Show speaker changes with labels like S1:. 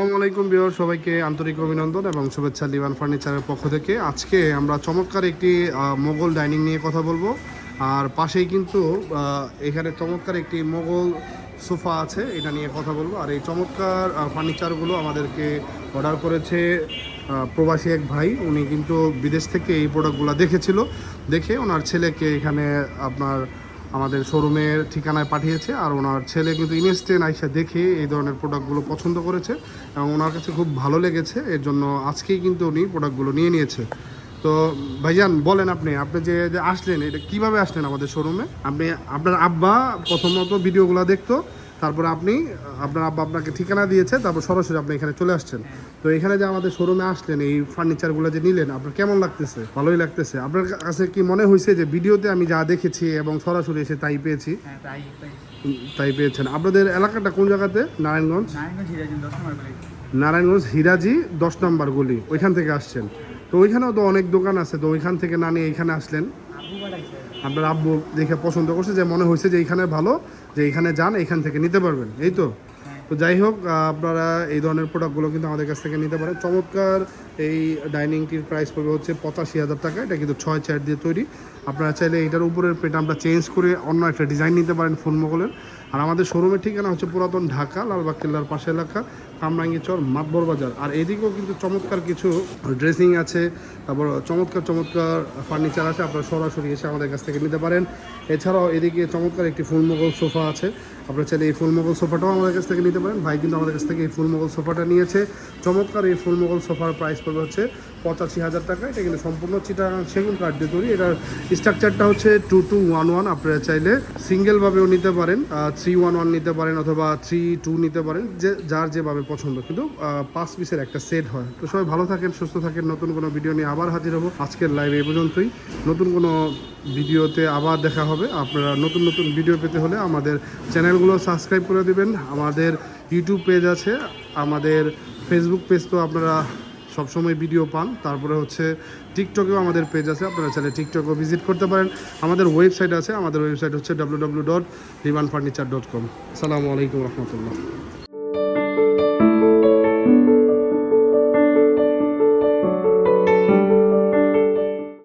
S1: আসসালামু আলাইকুম বিয়র সবাইকে আন্তরিক অভিনন্দন এবং শুভেচ্ছা লিবান ফার্নিচারের পক্ষ থেকে। আজকে আমরা চমৎকার একটি মোগল ডাইনিং নিয়ে কথা বলব। আর পাশেই কিন্তু এখানে চমৎকার একটি মোগল সোফা আছে, এটা নিয়ে কথা বলব। আর এই চমৎকার ফার্নিচারগুলো আমাদেরকে অর্ডার করেছে প্রবাসী এক ভাই। উনি কিন্তু বিদেশ থেকে এই প্রোডাক্টগুলো দেখেছিল। দেখে ওনার ছেলেকে এখানে আপনার আমাদের শোরুমের ঠিকানায় পাঠিয়েছে আর ওনার ছেলে কিন্তু ইনস্টেন আইসা দেখে এই ধরনের প্রোডাক্টগুলো পছন্দ করেছে এবং ওনার কাছে খুব ভালো লেগেছে। এর জন্য আজকেই কিন্তু উনি প্রোডাক্টগুলো নিয়ে নিয়েছে। তো ভাইজান, বলেন আপনি আপনি যে যে আসলেন, এটা কীভাবে আসলেন আমাদের শোরুমে? আপনি, আপনার আব্বা প্রথমত ভিডিওগুলো দেখতো তারপর আপনি আপনার আব্বা আপনাকে ঠিকানা দিয়েছে তারপর সরাসরি আপনি এখানে চলে আসছেন। তো এখানে যে আমাদের শোরুমে আসলেন এই ফার্নিচারগুলো যে নিলেন আপনার কেমন লাগতেছে? ভালোই লাগতেছে। আপনার কাছে কি মনে হয়েছে যে ভিডিওতে আমি যা দেখেছি এবং সরাসরি এসে তাই পেয়েছি?
S2: হ্যাঁ তাই
S1: পেয়েছেন। আপনাদের এলাকাটা কোন জায়গাতে? নারায়ণগঞ্জ?
S2: নারায়ণগঞ্জ
S1: হিরাজি দশ নম্বর গলি। ওইখান থেকে আসছেন। তো ওইখানেও তো অনেক দোকান আছে তো ওইখান থেকে না নিয়ে এখানে আসলেন। আপনার আব্বু দেখে পছন্দ করছে যে মনে হয়েছে যে এইখানে ভালো, যে এইখানে যান, এইখান থেকে নিতে পারবেন। এই তো? তো যাই হোক আপনারা এই ধরনের প্রোডাক্টগুলো কিন্তু আমাদের কাছ থেকে নিতে পারেন। চমৎকার এই ডাইনিংটির প্রাইস পড়বে হচ্ছে পঁচাশি হাজার টাকা। এটা কিন্তু ছয় চার দিয়ে তৈরি। আপনারা চাইলে এটার উপরের পেটা আমরা চেঞ্জ করে অন্য একটা ডিজাইন নিতে পারেন ফোন মোগলের। আর আমাদের শোরুমের ঠিকানা হচ্ছে পুরাতন ঢাকা, লালবাগ কেল্লার পাশে এলাকা কামরাঙ্গি চর মাতবর বাজার। আর এদিকেও কিন্তু চমৎকার কিছু ড্রেসিং আছে। তারপর চমৎকার চমৎকার ফার্নিচার আছে। আপনারা সরাসরি এসে আমাদের কাছ থেকে নিতে পারেন। এছাড়াও এদিকে চমৎকার একটি ফুলমোগল সোফা আছে। আপনারা চাইলে এই ফুল মোগল সোফাটাও আমাদের কাছ থেকে নিতে পারেন। ভাই কিন্তু আমাদের কাছ থেকে এই ফুল মোগল সোফাটা নিয়েছে। চমৎকার এই ফুল মোগল সোফার প্রাইস পড়বে হচ্ছে পঁচাশি হাজার টাকা। এটা কিন্তু সম্পূর্ণ চিটাগাং সেগুন কাঠ দিয়ে তৈরি। এটার স্ট্রাকচারটা হচ্ছে টু টু ওয়ান ওয়ান আপনারা চাইলে সিঙ্গেলভাবেও নিতে পারেন থ্রি ওয়ান ওয়ান নিতে পারেন অথবা থ্রি টু নিতে পারেন। যে, যার যেভাবে পছন্দ। কিন্তু পাঁচ পিসের একটা সেট হয়। তো সবাই ভালো থাকেন, সুস্থ থাকেন। নতুন কোনো ভিডিও নিয়ে আবার হাজির হব। আজকের লাইভ এই পর্যন্তই। নতুন কোনো ভিডিওতে আবার দেখা হবে। আপনারা নতুন নতুন ভিডিও পেতে হলে আমাদের চ্যানেলগুলো সাবস্ক্রাইব করে দেবেন। আমাদের ইউটিউব পেজ আছে। আমাদের ফেসবুক পেজ তো আপনারা সবসময় ভিডিও পান। তারপরে হচ্ছে টিকটকেও আমাদের পেজ আছে। আপনারা চাইলে টিকটকও ভিজিট করতে পারেন। আমাদের ওয়েবসাইট আছে। আমাদের ওয়েবসাইট হচ্ছে W dot furniture dot com সালামু আলাইকুম রহমতুল্লাহ।